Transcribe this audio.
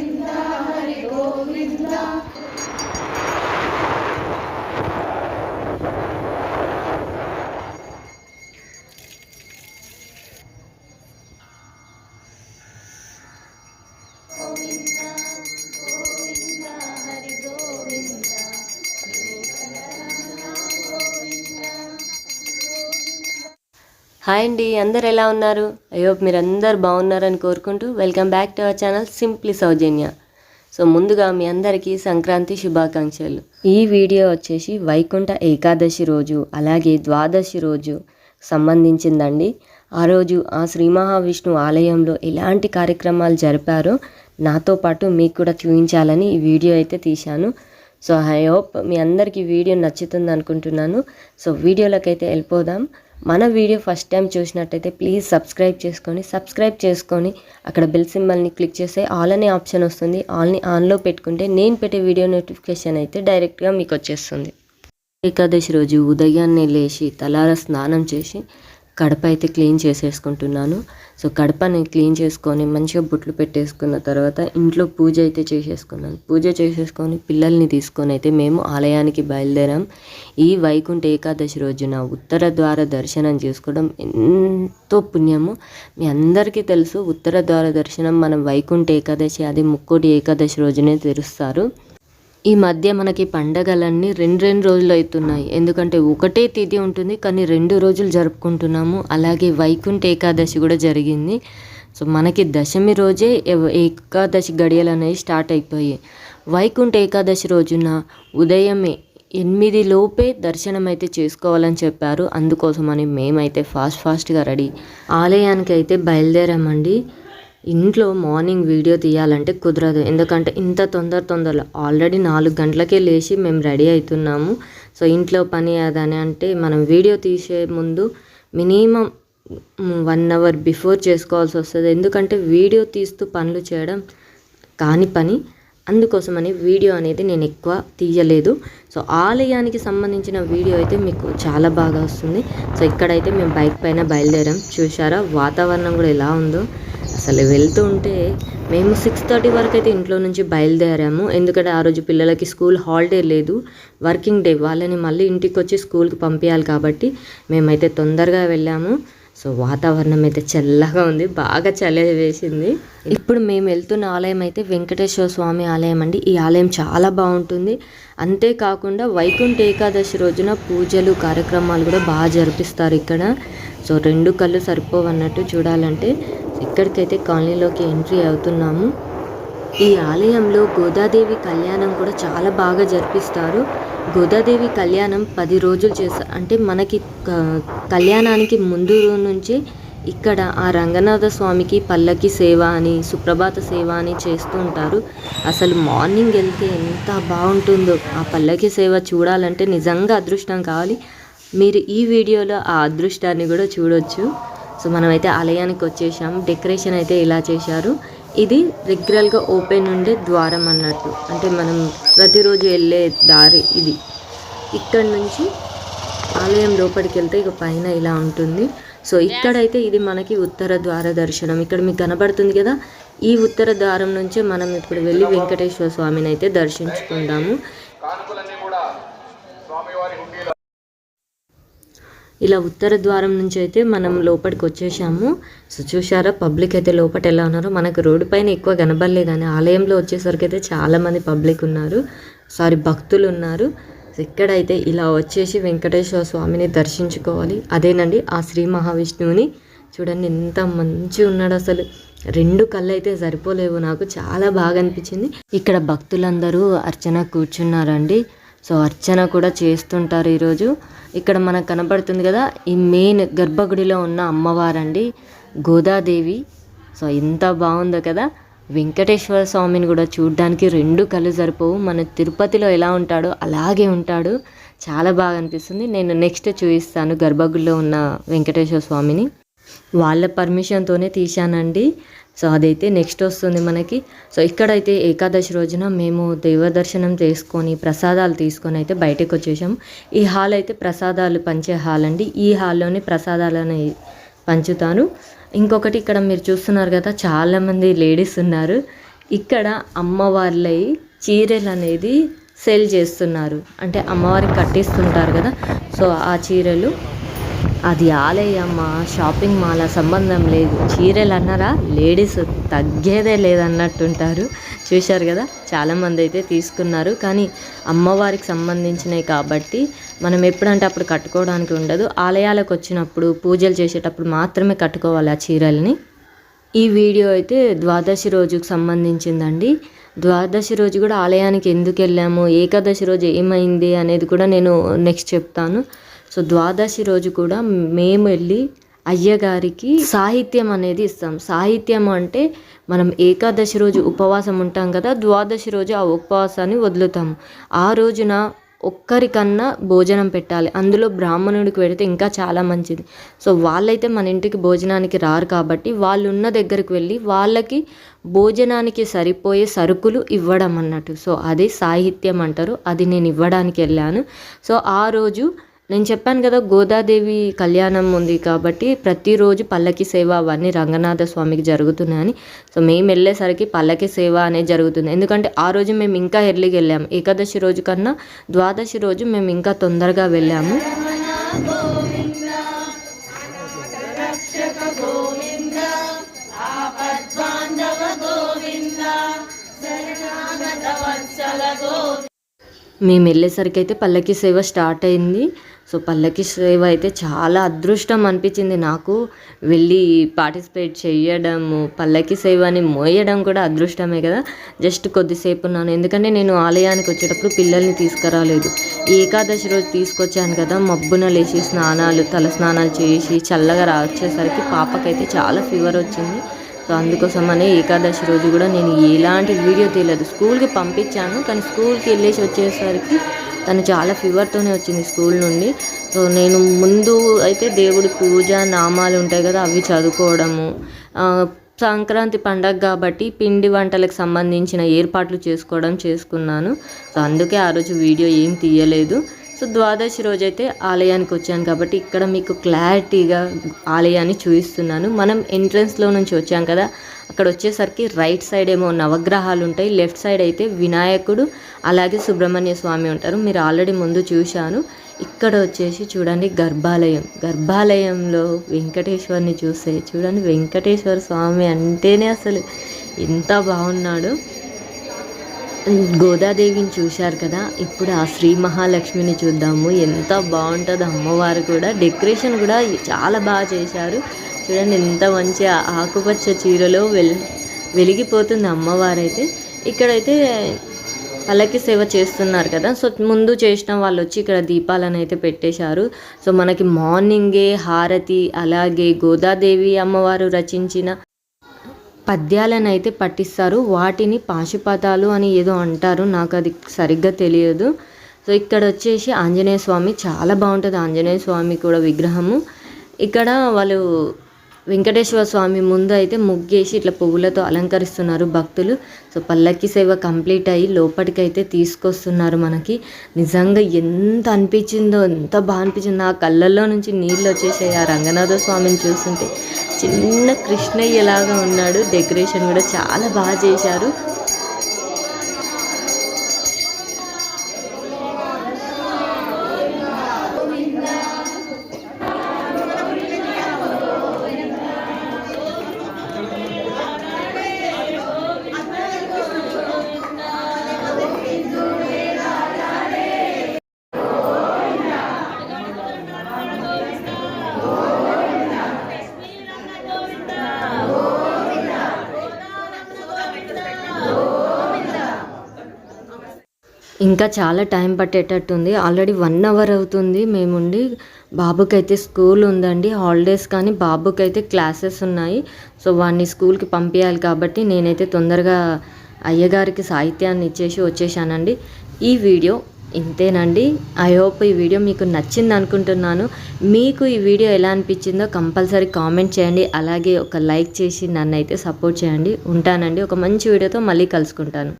Govind Hari Govind hi అండి అందరు ఎలా ఉన్నారు? అయ్యో మీరు అందరు బాగున్నారని కోరుకుంటూ welcome back to our channel simply Soujanya so ముందుగా మీ అందరికీ సంక్రాంతి శుభాకాంక్షలు. ఈ వీడియో వచ్చేసి వైకుంఠ ఏకాదశి రోజు అలాగే ద్వాదశి రోజు సంబంధించిందండి. ఆ రోజు ఆ శ్రీ మహావిష్ణు ఆలయంలో ఎలాంటి కార్యక్రమాలు జరిపారో నాతో పాటు మీకు కూడా చూపించాలని ఈ వీడియో అయితే తీశాను. సో ఐ హోప్ మీ అందరికీ వీడియో నచ్చుతుంది అనుకుంటున్నాను. సో వీడియోలోకి అయితే వెళ్ళిపోదాం. మన వీడియో ఫస్ట్ టైం చూసినట్టయితే ప్లీజ్ సబ్స్క్రైబ్ చేసుకొని సబ్స్క్రైబ్ చేసుకొని అక్కడ బెల్ సింబల్ని క్లిక్ చేస్తే ఆల్ అనే ఆప్షన్ వస్తుంది. ఆల్ని ఆన్లో పెట్టుకుంటే నేను పెట్టే వీడియో నోటిఫికేషన్ అయితే డైరెక్ట్గా మీకు వచ్చేస్తుంది. ఏకాదశి రోజు ఉదయాన్నే లేచి తలార స్నానం చేసి కడప అయితే క్లీన్ చేసేసుకుంటున్నాను. సో కడపని క్లీన్ చేసుకొని మంచిగా బుట్లు పెట్టేసుకున్న తర్వాత ఇంట్లో పూజ అయితే చేసేసుకున్నాను. పూజ చేసేసుకొని పిల్లల్ని తీసుకొని అయితే మేము ఆలయానికి బయలుదేరాం. ఈ వైకుంఠ ఏకాదశి రోజున ఉత్తర ద్వార దర్శనం చేసుకోవడం ఎంతో పుణ్యము. మీ అందరికీ తెలుసు ఉత్తర ద్వార దర్శనం మనం వైకుంఠ ఏకాదశి అది ముక్కోటి ఏకాదశి రోజునే తెరుస్తారు. ఈ మధ్య మనకి పండగలన్నీ రెండు రెండు రోజులు అవుతున్నాయి. ఎందుకంటే ఒకటే తిథి ఉంటుంది కానీ రెండు రోజులు జరుపుకుంటున్నాము. అలాగే వైకుంఠ ఏకాదశి కూడా జరిగింది. సో మనకి దశమి రోజే ఏకాదశి గడియలు అనేవి స్టార్ట్ అయిపోయాయి. వైకుంఠ ఏకాదశి రోజున ఉదయమే ఎనిమిది లోపే దర్శనం అయితే చేసుకోవాలని చెప్పారు. అందుకోసమని మేమైతే ఫాస్ట్ ఫాస్ట్గా రెడీ. ఆలయానికి అయితే బయలుదేరామండి. ఇంట్లో మార్నింగ్ వీడియో తీయాలంటే కుదరదు. ఎందుకంటే ఇంత తొందర తొందరలో ఆల్రెడీ నాలుగు గంటలకే లేచి మేము రెడీ అవుతున్నాము. సో ఇంట్లో పని అదని అంటే మనం వీడియో తీసే ముందు మినిమం వన్ అవర్ బిఫోర్ చేసుకోవాల్సి వస్తుంది. ఎందుకంటే వీడియో తీస్తూ పనులు చేయడం కాని పని. అందుకోసమని వీడియో అనేది నేను ఎక్కువ తీయలేదు. సో ఆలయానికి సంబంధించిన వీడియో అయితే మీకు చాలా బాగా వస్తుంది. సో ఇక్కడైతే మేము బైక్ పైన బయలుదేరాం. చూసారా వాతావరణం కూడా ఎలా ఉందో. అసలు వెళ్తూ ఉంటే మేము సిక్స్ థర్టీ వరకు అయితే ఇంట్లో నుంచి బయలుదేరాము. ఎందుకంటే ఆ రోజు పిల్లలకి స్కూల్ హాలిడే లేదు. వర్కింగ్ డే వాళ్ళని మళ్ళీ ఇంటికి వచ్చి స్కూల్కి పంపించాలి కాబట్టి మేమైతే తొందరగా వెళ్ళాము. సో వాతావరణం అయితే చల్లగా ఉంది. బాగా చలి వేసింది. ఇప్పుడు మేము వెళ్తున్న ఆలయం అయితే వెంకటేశ్వర స్వామి ఆలయం అండి. ఈ ఆలయం చాలా బాగుంటుంది. అంతేకాకుండా వైకుంఠ ఏకాదశి రోజున పూజలు కార్యక్రమాలు కూడా బాగా జరిపిస్తారు ఇక్కడ. సో రెండు కళ్ళు సరిపోవన్నట్టు చూడాలంటే ఇక్కడికైతే కాలనీలోకి ఎంట్రీ అవుతున్నాము ఈ ఆలయంలో గోదాదేవి కళ్యాణం కూడా చాలా బాగా జరిపిస్తారు. గోదాదేవి కళ్యాణం పది రోజులు చేస్తారు అంటే మనకి కళ్యాణానికి ముందు నుంచి ఇక్కడ ఆ రంగనాథ స్వామికి పల్లకి సేవ అని సుప్రభాత సేవ అని చేస్తూ ఉంటారు. అసలు మార్నింగ్ వెళ్తే ఎంత బాగుంటుందో ఆ పల్లకి సేవ చూడాలంటే నిజంగా అదృష్టం కావాలి. మీరు ఈ వీడియోలో ఆ అదృష్టాన్ని కూడా చూడొచ్చు. సో మనమైతే ఆలయానికి వచ్చేసాము. డెకరేషన్ అయితే ఇలా చేశారు. ఇది రెగ్యులర్గా ఓపెన్ ఉండే ద్వారం అన్నట్టు. అంటే మనం ప్రతిరోజు వెళ్ళే దారి ఇది. ఇక్కడ నుంచి ఆలయం లోపలికి వెళ్తే ఇక పైన ఇలా ఉంటుంది. సో ఇక్కడైతే ఇది మనకి ఉత్తర ద్వార దర్శనం. ఇక్కడ మీకు కనబడుతుంది కదా ఈ ఉత్తర ద్వారం నుంచే మనం ఇప్పుడు వెళ్ళి వెంకటేశ్వర స్వామిని అయితే దర్శించుకుందాము. ఇలా ఉత్తర ద్వారం నుంచి అయితే మనం లోపలికి వచ్చేసాము. సో చూసారా పబ్లిక్ అయితే లోపల ఎలా ఉన్నారో. మనకు రోడ్డు పైన ఎక్కువ కనబడలే కానీ ఆలయంలో వచ్చేసరికి అయితే చాలామంది పబ్లిక్ ఉన్నారు. సారీ భక్తులు ఉన్నారు. సో ఇక్కడైతే ఇలా వచ్చేసి వెంకటేశ్వర స్వామిని దర్శించుకోవాలి. అదేనండి ఆ శ్రీ మహావిష్ణువుని. చూడండి ఎంత మంచిగా ఉన్నాడు అసలు. రెండు కళ్ళు అయితే సరిపోలేవు నాకు. చాలా బాగా అనిపించింది. ఇక్కడ భక్తులందరూ అర్చన కూర్చున్నారండి. సో అర్చన కూడా చేస్తుంటారు ఈరోజు. ఇక్కడ మనకు కనబడుతుంది కదా ఈ మెయిన్ గర్భగుడిలో ఉన్న అమ్మవారండి గోదాదేవి. సో ఎంత బాగుందో కదా. వెంకటేశ్వర స్వామిని కూడా చూడడానికి రెండు కళ్ళు సరిపోవు. మన తిరుపతిలో ఎలా ఉంటాడో అలాగే ఉంటాడు. చాలా బాగా అనిపిస్తుంది. నేను నెక్స్ట్ చూపిస్తాను గర్భగుడిలో ఉన్న వెంకటేశ్వర స్వామిని. వాళ్ళ పర్మిషన్తోనే తీశానండి. సో అదైతే నెక్స్ట్ వస్తుంది మనకి. సో ఇక్కడైతే ఏకాదశి రోజున మేము దైవ దర్శనం చేసుకొని ప్రసాదాలు తీసుకొని అయితే బయటకు వచ్చేసాము ఈ హాల్ అయితే ప్రసాదాలు పంచే హాల్ అండి. ఈ హాల్లోనే ప్రసాదాలను పంచుతాను. ఇంకొకటి ఇక్కడ మీరు చూస్తున్నారు కదా చాలామంది లేడీస్ ఉన్నారు. ఇక్కడ అమ్మవార్లై చీరలు అనేది సేల్ చేస్తున్నారు. అంటే అమ్మవారికి కట్టిస్తుంటారు కదా. సో ఆ చీరలు అది ఆలయమ్మ షాపింగ్ మాల్ సంబంధం లేదు. చీరలు అన్నారా లేడీస్ తగ్గేదే లేదన్నట్టుంటారు. చూశారు కదా? చాలామంది అయితే తీసుకున్నారు. కానీ అమ్మవారికి సంబంధించినవి కాబట్టి మనం ఎప్పుడంటే అప్పుడు కట్టుకోవడానికి ఉండదు. ఆలయాలకు వచ్చినప్పుడు పూజలు చేసేటప్పుడు మాత్రమే కట్టుకోవాలి ఆ చీరల్ని. ఈ వీడియో అయితే ద్వాదశి రోజుకు సంబంధించిందండి. ద్వాదశి రోజు కూడా ఆలయానికి ఎందుకు వెళ్ళాము? ఏకాదశి రోజు ఏమైంది అనేది కూడా నేను నెక్స్ట్ చెప్తాను. సో ద్వాదశి రోజు కూడా మేము వెళ్ళి అయ్యగారికి సాహిత్యం అనేది ఇస్తాం. సాహిత్యం అంటే మనం ఏకాదశి రోజు ఉపవాసం ఉంటాం కదా ద్వాదశి రోజు ఆ ఉపవాసాన్ని వదులుతాం. ఆ రోజున ఒక్కరికన్నా భోజనం పెట్టాలి. అందులో బ్రాహ్మణుడికి పెడితే ఇంకా చాలా మంచిది. సో వాళ్ళైతే మన ఇంటికి భోజనానికి రారు కాబట్టి వాళ్ళు ఉన్న దగ్గరికి వెళ్ళి వాళ్ళకి భోజనానికి సరిపోయే సరుకులు ఇవ్వడం అన్నట్టు. సో అది సాహిత్యం అంటారు. అది నేను ఇవ్వడానికి వెళ్ళాను. సో ఆ రోజు నేను చెప్పాను కదా గోదాదేవి కళ్యాణం ఉంది కాబట్టి ప్రతిరోజు పల్లకి సేవ అవన్నీ రంగనాథ స్వామికి జరుగుతున్నాయని. సో మేము వెళ్ళేసరికి పల్లకి సేవ అనేది జరుగుతుంది. ఎందుకంటే ఆ రోజు మేము ఇంకా ఎర్లీకి వెళ్ళాము. ఏకాదశి రోజు కన్నా ద్వాదశి రోజు మేము ఇంకా తొందరగా వెళ్ళాము. మేము వెళ్ళేసరికి అయితే పల్లకి సేవ స్టార్ట్ అయింది. సో పల్లకి సేవ అయితే చాలా అదృష్టం అనిపించింది నాకు. వెళ్ళి పార్టిసిపేట్ చేయడము పల్లకి సేవని మోయడం కూడా అదృష్టమే కదా. జస్ట్ కొద్దిసేపు ఉన్నాను. ఎందుకంటే నేను ఆలయానికి వచ్చేటప్పుడు పిల్లల్ని తీసుకురాలేదు. ఏకాదశి రోజు తీసుకొచ్చాను కదా మబ్బున లేచి స్నానాలు తల స్నానాలు చేసి చల్లగా రా వచ్చేసరికి పాపకైతే చాలా ఫీవర్ వచ్చింది. సో అందుకోసమనే ఏకాదశి రోజు కూడా నేను ఎలాంటి వీడియో తీయలేదు. స్కూల్కి పంపించాను కానీ స్కూల్కి వెళ్ళేసి వచ్చేసరికి తను చాలా ఫీవర్తోనే వచ్చింది స్కూల్ నుండి. సో నేను ముందు అయితే దేవుడి పూజ నామాలు ఉంటాయి కదా అవి చదువుకోవడము సంక్రాంతి పండగ కాబట్టి పిండి వంటలకు సంబంధించిన ఏర్పాట్లు చేసుకోవడం చేసుకున్నాను. సో అందుకే ఆ రోజు వీడియో ఏం తీయలేదు. సో ద్వాదశి రోజైతే ఆలయానికి వచ్చాను కాబట్టి ఇక్కడ మీకు క్లారిటీగా ఆలయాన్ని చూపిస్తున్నాను. మనం ఎంట్రన్స్లో నుంచి వచ్చాం కదా అక్కడ వచ్చేసరికి రైట్ సైడ్ ఏమో నవగ్రహాలు ఉంటాయి లెఫ్ట్ సైడ్ అయితే వినాయకుడు అలాగే సుబ్రహ్మణ్య స్వామి ఉంటారు. మీరు ఆల్రెడీ ముందు చూశాను. ఇక్కడ వచ్చేసి చూడండి గర్భాలయం. గర్భాలయంలో వెంకటేశ్వరిని చూస్తే చూడండి వెంకటేశ్వర స్వామి అంటేనే అసలు ఎంత బాగున్నాడు. గోదాదేవిని చూశారు కదా ఇప్పుడు ఆ శ్రీ మహాలక్ష్మిని చూద్దాము. ఎంత బాగుంటుంది అమ్మవారు కూడా. డెకరేషన్ కూడా చాలా బాగా చేశారు. చూడండి ఎంత మంచి ఆకుపచ్చ చీరలో వెల్ వెలిగిపోతుంది అమ్మవారు అయితే ఇక్కడైతే పల్లకి సేవ చేస్తున్నారు కదా. సో ముందు చేసిన వాళ్ళు వచ్చి ఇక్కడ దీపాలను అయితే పెట్టేశారు. సో మనకి మార్నింగే హారతి అలాగే గోదాదేవి అమ్మవారు రచించిన పద్యాలను అయితే పట్టిస్తారు. వాటిని పాశుపతాలు అని ఏదో అంటారు. నాకు అది సరిగ్గా తెలియదు. సో ఇక్కడ వచ్చేసి ఆంజనేయ స్వామి చాలా బాగుంటుంది ఆంజనేయ స్వామి కూడా విగ్రహము. ఇక్కడ వాళ్ళు వెంకటేశ్వర స్వామి ముందు అయితే ముగ్గేసి ఇట్లా పువ్వులతో అలంకరిస్తున్నారు భక్తులు. సో పల్లకి సేవ కంప్లీట్ అయ్యి లోపలికైతే అయితే తీసుకొస్తున్నారు మనకి. నిజంగా ఎంత అనిపించిందో ఎంత బాగా అనిపించిందో. ఆ కళ్ళల్లో నుంచి నీళ్ళు వచ్చేసాయి. ఆ రంగనాథ స్వామిని చూస్తుంటే చిన్న కృష్ణయ్యలాగా ఉన్నాడు. డెకరేషన్ కూడా చాలా బాగా చేశారు. ఇంకా చాలా టైం పట్టేటట్టుంది. ఆల్రెడీ వన్ అవర్ అవుతుంది మేముండి. బాబుకైతే స్కూల్ ఉందండి. హాలిడేస్ కానీ బాబుకైతే క్లాసెస్ ఉన్నాయి. సో వాడిని స్కూల్కి పంపించాలి కాబట్టి నేనైతే తొందరగా అయ్యగారికి సాహిత్యాన్ని ఇచ్చేసి వచ్చేసానండి. ఈ వీడియో ఇంతేనండి. ఐ హోప్ ఈ వీడియో మీకు నచ్చింది అనుకుంటున్నాను. మీకు ఈ వీడియో ఎలా అనిపించిందో కంపల్సరీ కామెంట్ చేయండి. అలాగే ఒక లైక్ చేసి నన్ను అయితే సపోర్ట్ చేయండి. ఉంటానండి. ఒక మంచి వీడియోతో మళ్ళీ కలుసుకుంటాను.